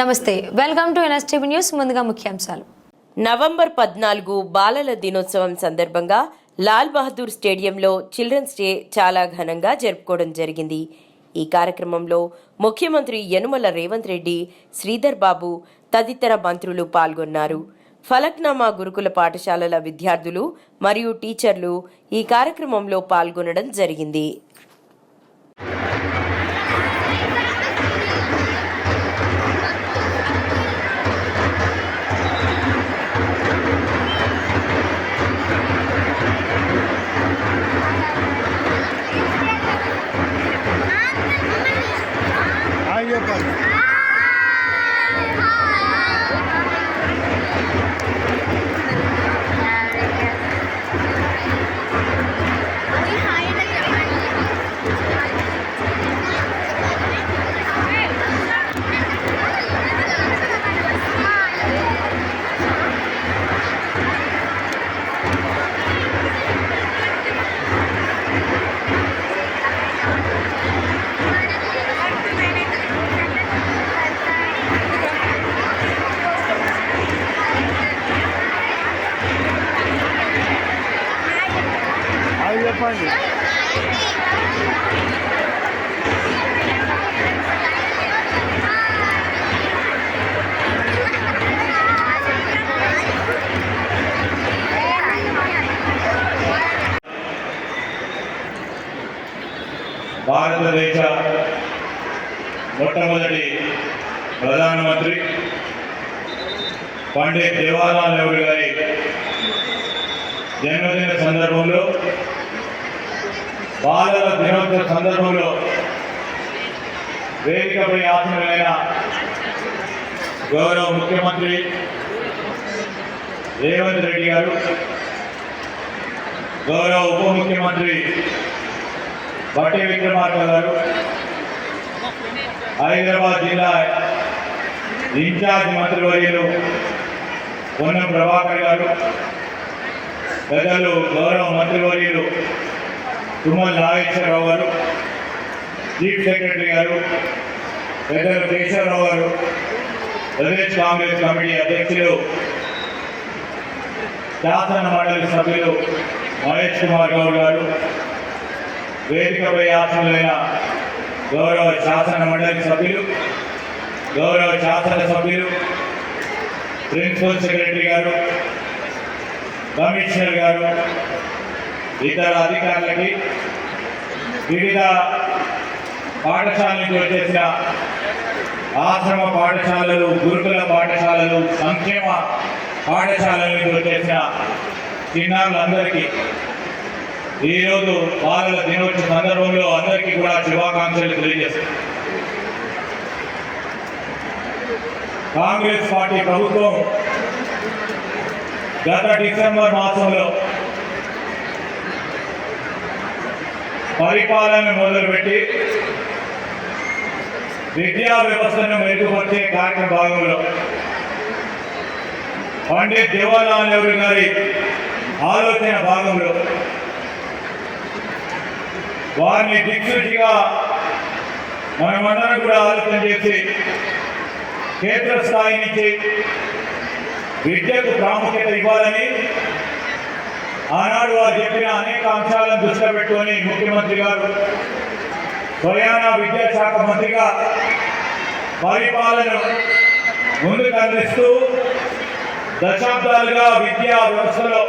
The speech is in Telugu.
నమస్తే. వెల్కమ్ టు ఎన్ఎస్టీవీ న్యూస్ ముందుగా ముఖ్యాంశాలు. నవంబర్ పద్నాలుగు బాలల దినోత్సవం సందర్భంగా లాల్ బహదూర్ స్టేడియంలో చిల్డ్రన్స్ డే చాలా ఘనంగా జరుపుకోవడం జరిగింది. ఈ కార్యక్రమంలో ముఖ్యమంత్రి యనుమల రేవంత్ రెడ్డి శ్రీధర్ బాబు తదితర మంత్రులు పాల్గొన్నారు. ఫలక్నామా గురుకుల పాఠశాలల విద్యార్థులు మరియు టీచర్లు ఈ కార్యక్రమంలో పాల్గొనడం జరిగింది. చెప్పండి. భారతదేశ మొట్టమొదటి ప్రధానమంత్రి పండిత్ జవహర్లాల్ నెహ్రూ గారి జన్మదిన సందర్భంలో బాలల దినోత్సవ సందర్భంలో వేదికపై ఆసనమైన గౌరవ ముఖ్యమంత్రి రేవంత్ రెడ్డి గారు గౌరవ ఉప ముఖ్యమంత్రి బట్టి విక్రమార్క గారు హైదరాబాద్ జిల్లా ఇన్ఛార్జ్ మంత్రివర్యులు పొన్నం ప్రభాకర్ గారు పెద్దలు గౌరవ మంత్రివర్యులు తుమ్మల నాగేశ్వరరావు గారు చీఫ్ సెక్రటరీ గారు పెద్దలు కేశవరావు గారు ప్రదేశ్ కాంగ్రెస్ కమిటీ అధ్యక్షులు శాసన మండలి సభ్యులు మహేష్ కుమార్ గౌడ్ గారు వేదికపై ఆసనులైన గౌరవ శాసన మండలి సభ్యులు గౌరవ శాసన సభ్యులు ప్రిన్సిపల్ సెక్రటరీ గారు కమిషనర్ గారు ఇతర అధికారులకి వివిధ పాఠశాల నుంచి వచ్చేసిన ఆశ్రమ పాఠశాలలు గురుకుల పాఠశాలలు సంక్షేమ పాఠశాలల నుంచి వచ్చేసిన చిన్నారులందరికీ ఈరోజు బాలల దినోత్సవ సందర్భంలో అందరికీ కూడా శుభాకాంక్షలు తెలియజేస్తాం కాంగ్రెస్ పార్టీ ప్రభుత్వం గత డిసెంబర్ మాసంలో పరిపాలన మొదలుపెట్టి విద్యా వ్యవస్థను మెరుగుపరిచే కార్యక్రమ భాగంలో పండిత్ జవహర్లాల్ నెహ్రూ గారి ఆలోచన భాగంలో వారిని దిక్సూచిగా మనమందరం కూడా ఆలోచన చేసి క్షేత్రస్థాయి నుంచి విద్యకు ప్రాముఖ్యత ఇవ్వాలని వారు చెప్పిన అనేక అంశాలను దృష్టిలో పెట్టుకొని ముఖ్యమంత్రి గారు స్వయాన విద్యాశాఖ మంత్రిగా పరిపాలన ముందుకు అందిస్తూ దశాబ్దాలుగా విద్యా వ్యవస్థలో